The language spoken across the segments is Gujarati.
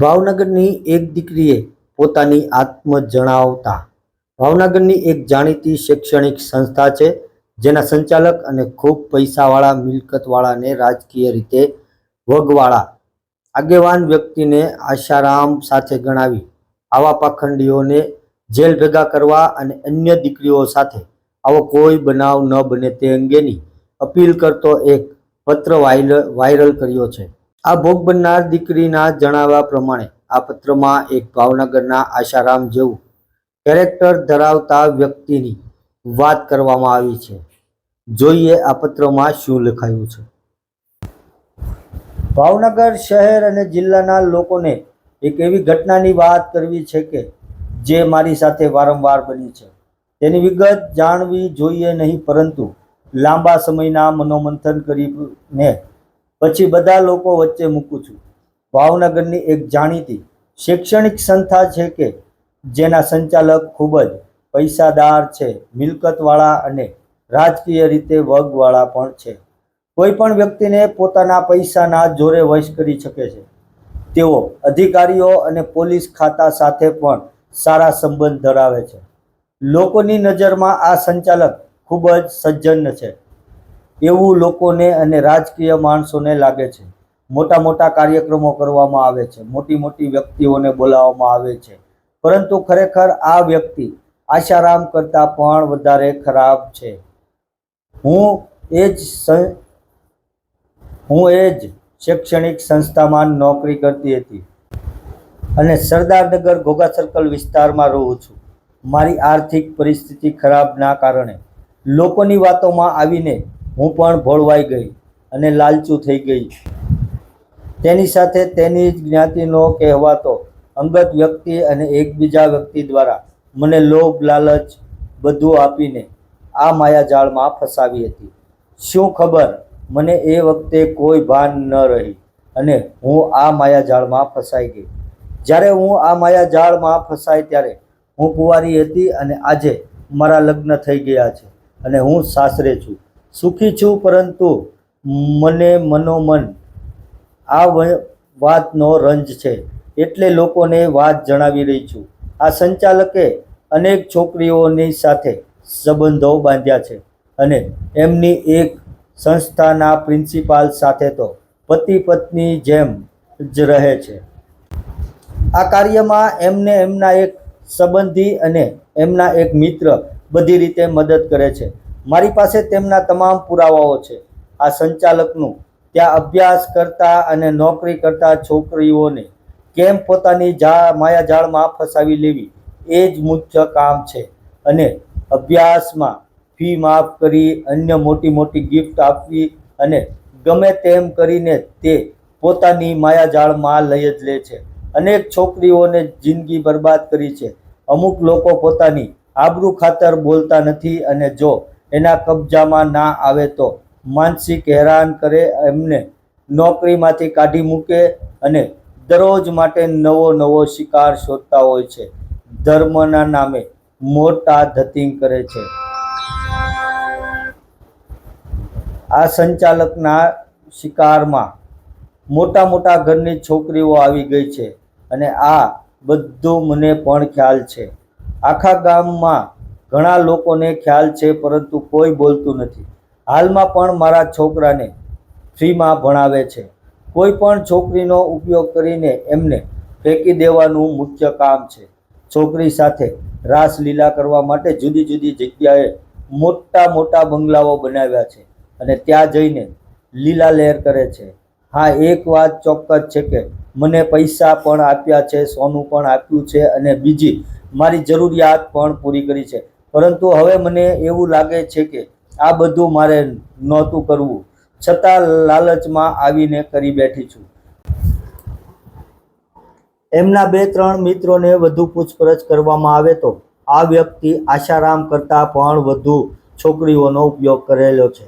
ભાવનગરની એક દીકરીએ પોતાની આત્મ જણાવતા ભાવનગરની એક જાણીતી શૈક્ષણિક સંસ્થા છે, જેના સંચાલક અને ખૂબ પૈસાવાળા મિલકતવાળાને રાજકીય રીતે વગવાળા આગેવાન વ્યક્તિને આશારામ સાથે ગણાવી, આવા પાખંડીઓને જેલ ભેગા કરવા અને અન્ય દીકરીઓ સાથે આવો કોઈ બનાવ ન બને તે અંગેની અપીલ કરતો એક પત્ર વાયરલ વાયરલ કર્યો છે. આ ભોગ બનનાર દીકરીના જણાવ્યા પ્રમાણે આ પત્રમાં એક ભાવનગરના આશારામ જેવું કેરેક્ટર ધરાવતા વ્યક્તિની વાત કરવામાં આવી છે. જોઈએ આ પત્રમાં શું લખાયું છે. ભાવનગર શહેર અને જિલ્લાના લોકોને એક એવી ઘટનાની વાત કરવી છે કે જે મારી સાથે વારંવાર બની છે. તેની વિગત જાણવી જોઈએ નહીં, પરંતુ લાંબા સમયના મનોમંથન કરીને પછી બધા લોકો વચ્ચે મૂકું છું. ભાવનગરની એક જાણીતી શૈક્ષણિક સંસ્થા છે કે જેના સંચાલક ખૂબ જ પૈસાદાર છે, મિલકતવાળા અને રાજકીય રીતે વગવાળા પણ છે. કોઈ પણ વ્યક્તિને પોતાના પૈસાના જોરે વશ કરી શકે છે. તેઓ અધિકારીઓ અને પોલીસ ખાતા સાથે પણ સારા સંબંધ ધરાવે છે. લોકોની નજરમાં આ સંચાલક ખૂબ જ સજ્જન છે. એવું લોકોને અને રાજકીય માણસોને લાગે છે. મોટા મોટા કાર્યક્રમો કરવામાં આવે છે. મોટી મોટી વ્યક્તિઓને બોલાવવામાં આવે છે. પરંતુ ખરેખર આ વ્યક્તિ આશારામ કરતાં પણ વધારે ખરાબ છે. હું એ જ હું એ જ શૈક્ષણિક સંસ્થામાં નોકરી કરતી હતી. અને સરદારનગર ઘોઘા સર્કલ વિસ્તારમાં રહું છું. મારી આર્થિક પરિસ્થિતિ ખરાબના કારણે લોકોની વાતોમાં આવીને હું પણ ભોળવાઈ ગઈ અને લાલચું થઈ ગઈ. તેની સાથે તેની જ જ્ઞાતિનો કહેવાતો અંગત વ્યક્તિ અને એકબીજા વ્યક્તિ દ્વારા મને લોભ, લાલચ બધું આપીને આ માયાજાળમાં ફસાવી હતી. શું ખબર? મને એ વખતે કોઈ ભાન ન રહી અને હું આ માયાજાળમાં ફસાઈ ગઈ. જ્યારે હું આ માયાજાળમાં ફસાઈ ત્યારે હું કુંવારી હતી અને આજે મારા લગ્ન થઈ ગયા છે અને હું સાસરે છું. સુખી છું, પરંતુ મને મનોમન આ વાતનો રંજ છે. એટલે લોકોને વાત જણાવી રહી છું. આ સંચાલકે અનેક છોકરીઓની સાથે સંબંધો બાંધ્યા છે અને એમની એક સંસ્થાના પ્રિન્સિપાલ સાથે તો પતિ પત્ની જેમ જ રહે છે. આ કાર્યમાં એમને એમના એક સંબંધી અને એમના એક મિત્ર બધી રીતે મદદ કરે છે. મારી પાસે તેમના તમામ પુરાવાઓ છે. આ સંચાલકનું ત્યાં અભ્યાસ કરતા અને નોકરી કરતા છોકરીઓને કેમ પોતાની જા માયાજાળમાં ફસાવી લેવી? એ જ મુખ્ય કામ છે. અને અભ્યાસમાં ફી માફ કરી, અન્ય મોટી મોટી ગિફ્ટ આપવી અને ગમે તેમ કરીને તે પોતાની માયાજાળમાં લઈ જ લે છે. અનેક છોકરીઓને જિંદગી બરબાદ કરી છે. અમુક લોકો પોતાની આબરૂ ખાતર બોલતા નથી અને જો એના કબજામાં ના આવે તો માનસિક હેરાન કરે, એમને નોકરીમાંથી કાઢી મૂકે અને દરરોજ માટે નવો નવો શિકાર શોધતા હોય છે. ધર્મના નામે મોટા ધતિંગ કરે છે. આ સંચાલકના શિકારમાં મોટા મોટા ઘરની છોકરીઓ આવી ગઈ છે અને આ બધું મને પણ ખ્યાલ છે. આખા ગામમાં ઘણા લોકોને ખ્યાલ છે, પરંતુ કોઈ બોલતું નથી. હાલમાં પણ મારા છોકરાને ફ્રીમાં ભણાવે છે. કોઈ પણ છોકરીનો ઉપયોગ કરીને એમને ફેંકી દેવાનું મુખ્ય કામ છે. છોકરી સાથે રાસલીલા કરવા માટે જુદી જુદી જગ્યાએ મોટા મોટા બંગલાઓ બનાવ્યા છે અને ત્યાં જઈને લીલા લહેર કરે છે. હા, એક વાત ચોક્કસ છે કે મને પૈસા પણ આપ્યા છે, સોનું પણ આપ્યું છે અને બીજી મારી જરૂરિયાત પણ પૂરી કરી છે. પરંતુ હવે મને એવું લાગે છે કે આ બધું મારે નહોતું કરવું. છતાં લાલચમાં આવીને કરી બેઠી છું. એમના બે ત્રણ મિત્રોને વધુ પૂછપરછ કરવામાં આવે તો આ વ્યક્તિ આશારામ કરતાં પણ વધુ છોકરીઓનો ઉપયોગ કરેલો છે.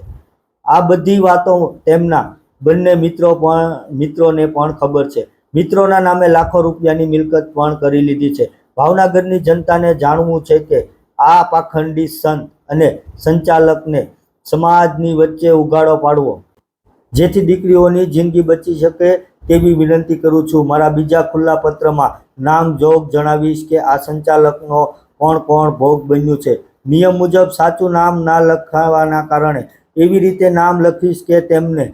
આ બધી વાતો તેમના બંને મિત્રો પણ, મિત્રોને પણ ખબર છે. મિત્રોના નામે લાખો રૂપિયાની મિલકત પણ કરી લીધી છે. ભાવનગરની જનતાને જાણવું છે કે આ પાખંડી સંત અને સંચાલકને સમાજની વચ્ચે ઉગાડો પાડવો. જેથી દીકરીઓની જિંદગી બચી શકે તેવી વિનંતી કરું છું. મારા બીજા ખુલ્લા પત્રમાં નામ જોગ જણાવીશ કે આ સંચાલકનો કોણ કોણ ભોગ બન્યું છે. નિયમ મુજબ સાચું નામ ના લખાવાના કારણે એવી રીતે નામ લખીશ કે તેમને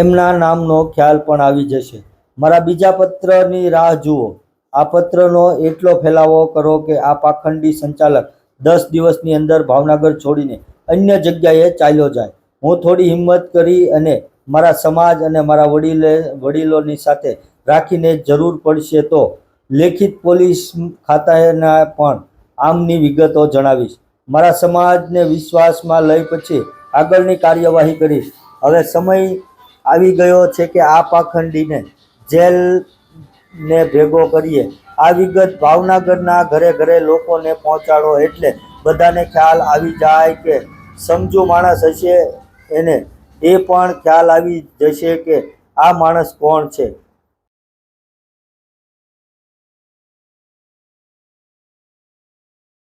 એમના નામનો ખ્યાલ પણ આવી જશે. મારા બીજા પત્રની રાહ જુઓ. આ પત્રનો એટલો ફેલાવો કરો કે આ પાખંડી સંચાલક દસ દિવસની અંદર ભાવનગર છોડીને અન્ય જગ્યાએ ચાલ્યો જાય. હું થોડી હિંમત કરી અને મારા સમાજ અને મારા વડીલે, વડીલોની સાથે રાખીને જરૂર પડશે તો લેખિત પોલીસ ખાતાના પણ આમની વિગતો જણાવીશ. મારા સમાજને વિશ્વાસમાં લઈ પછી આગળની કાર્યવાહી કરીશ. હવે સમય આવી ગયો છે કે આ પાખંડીને જેલને ભેગો કરીએ. આ વિગત ભાવનગરના ઘરે ઘરે લોકોને પહોંચાડો એટલે બધાને ખ્યાલ આવી જાય કે સમજુ માણસ હશે એને. એ પણ ખ્યાલ આવી જશે કે આ માણસ કોણ છે?